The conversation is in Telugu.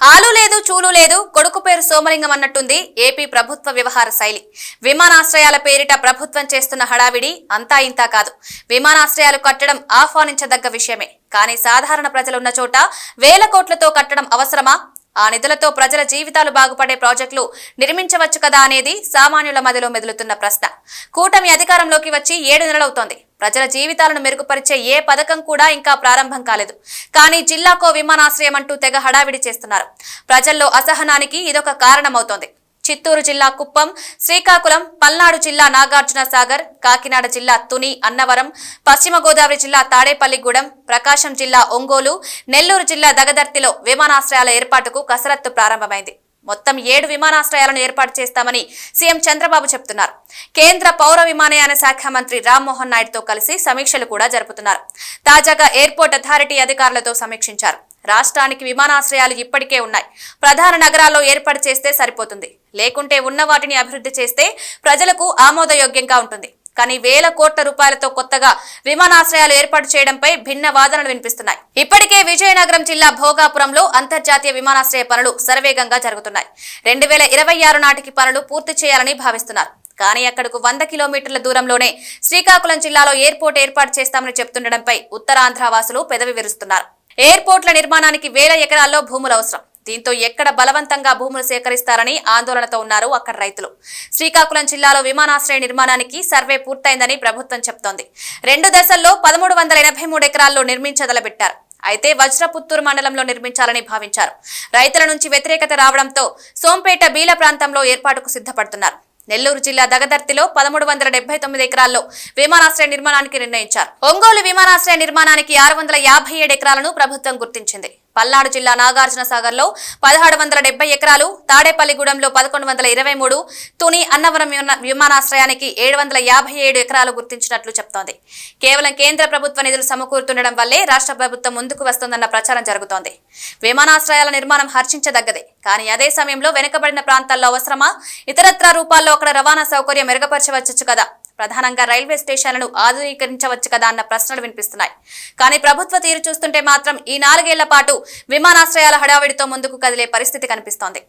ఆలు లేదు చూలు లేదు కొడుకు పేరు సోమలింగం అన్నట్టుంది ఏపీ ప్రభుత్వ వ్యవహార శైలి. విమానాశ్రయాల పేరిట ప్రభుత్వం చేస్తున్న హడావిడి అంతా ఇంతా కాదు. విమానాశ్రయాలు కట్టడం ఆహ్వానించదగ్గ విషయమే. కానీ సాధారణ ప్రజలున్న చోట వేల కోట్లతో కట్టడం అవసరమా? ఆ నిధులతో ప్రజల జీవితాలు బాగుపడే ప్రాజెక్టులు నిర్మించవచ్చు కదా అనేది సామాన్యుల మదిలో మెదులుతున్న ప్రశ్న. కూటమి అధికారంలోకి వచ్చి ఏడు నెలలవుతోంది. ప్రజల జీవితాలను మెరుగుపరిచే ఏ పథకం కూడా ఇంకా ప్రారంభం కాలేదు. కానీ జిల్లాకో విమానాశ్రయం అంటూ తెగ హడావిడి చేస్తున్నారు. ప్రజల్లో అసహనానికి ఇదొక కారణమవుతోంది. చిత్తూరు జిల్లా కుప్పం శ్రీకాకుళం పల్నాడు జిల్లా నాగార్జున సాగర్ కాకినాడ జిల్లా తుని అన్నవరం పశ్చిమ గోదావరి జిల్లా తాడేపల్లిగూడెం ప్రకాశం జిల్లా ఒంగోలు నెల్లూరు జిల్లా దగదర్తిలో విమానాశ్రయాల ఏర్పాటుకు కసరత్తు ప్రారంభమైంది. మొత్తం ఏడు విమానాశ్రయాలను ఏర్పాటు చేస్తామని సీఎం చంద్రబాబు చెబుతున్నారు కేంద్ర పౌర విమానయాన శాఖ మంత్రి రామ్మోహన్ నాయుడుతో కలిసి సమీక్షలు కూడా జరుపుతున్నారు. తాజాగా ఎయిర్పోర్ట్ అథారిటీ అధికారులతో సమీక్షించారు. రాష్ట్రానికి విమానాశ్రయాలు ఇప్పటికే ఉన్నాయి. ప్రధాన నగరాల్లో ఏర్పాటు చేస్తే సరిపోతుంది. లేకుంటే ఉన్న వాటిని అభివృద్ధి చేస్తే ప్రజలకు ఆమోదయోగ్యంగా ఉంటుంది. కానీ వేల కోట్ల రూపాయలతో కొత్తగా విమానాశ్రయాలు ఏర్పాటు చేయడంపై భిన్న వాదనలు వినిపిస్తున్నాయి. ఇప్పటికే విజయనగరం జిల్లా భోగాపురంలో అంతర్జాతీయ విమానాశ్రయ పనులు శరవేగంగా జరుగుతున్నాయి. రెండు వేల ఇరవై ఆరు నాటికి పనులు పూర్తి చేయాలని భావిస్తున్నారు. కానీ అక్కడకు వంద కిలోమీటర్ల దూరంలోనే శ్రీకాకుళం జిల్లాలో ఎయిర్పోర్ట్ ఏర్పాటు చేస్తామని చెప్తుండడంపై ఉత్తరాంధ్ర వాసులు పెదవి విరుస్తున్నారు. ఎయిర్పోర్ట్ల నిర్మాణానికి వేల ఎకరాల్లో భూములు అవసరం. దీంతో ఎక్కడ బలవంతంగా భూములు సేకరిస్తారని ఆందోళనతో ఉన్నారు అక్కడ రైతులు. శ్రీకాకుళం జిల్లాలో విమానాశ్రయ నిర్మాణానికి సర్వే పూర్తయిందని ప్రభుత్వం చెప్తోంది. రెండు దశల్లో పదమూడు వందల ఎనభై మూడు ఎకరాల్లో నిర్మించదలబెట్టారు అయితే వజ్రపుత్తూరు మండలంలో నిర్మించాలని భావించారు. రైతుల నుంచి వ్యతిరేకత రావడంతో సోంపేట బీల ప్రాంతంలో ఏర్పాటుకు సిద్ధపడుతున్నారు. నెల్లూరు జిల్లా దగదర్తిలో పదమూడు వందల డెబ్బై తొమ్మిది ఎకరాల్లో విమానాశ్రయ నిర్మాణానికి నిర్ణయించారు. ఒంగోలు విమానాశ్రయ నిర్మాణానికి ఆరు వందల యాభై ఏడు ఎకరాలను ప్రభుత్వం గుర్తించింది. పల్నాడు జిల్లా నాగార్జున సాగర్లో పదహారు వందల డెబ్బై ఎకరాలు తాడేపల్లిగూడెంలో పదకొండు వందల ఇరవై మూడు తుని అన్నవరం విమానాశ్రయానికి ఏడు వందల యాభై ఏడు ఎకరాలు గుర్తించినట్లు చెప్తోంది. కేవలం కేంద్ర ప్రభుత్వ నిధులు సమకూరుతుండడం వల్లే రాష్ట్ర ప్రభుత్వం ముందుకు వస్తోందన్న ప్రచారం జరుగుతోంది. విమానాశ్రయాల నిర్మాణం హర్షించదగ్గదే. కానీ అదే సమయంలో వెనుకబడిన ప్రాంతాల్లో అవసరమా? ఇతరత్రా రూపాల్లో అక్కడ రవాణా సౌకర్యం మెరుగుపరచవచ్చు కదా. ప్రధానంగా రైల్వే స్టేషన్లను ఆధునీకరించవచ్చు కదా అన్న ప్రశ్నలు వినిపిస్తున్నాయి. కానీ ప్రభుత్వ తీరు చూస్తుంటే మాత్రం ఈ నాలుగేళ్ళ పాటు విమానాశ్రయాల హడావిడితో ముందుకు కదిలే పరిస్థితి కనిపిస్తోంది.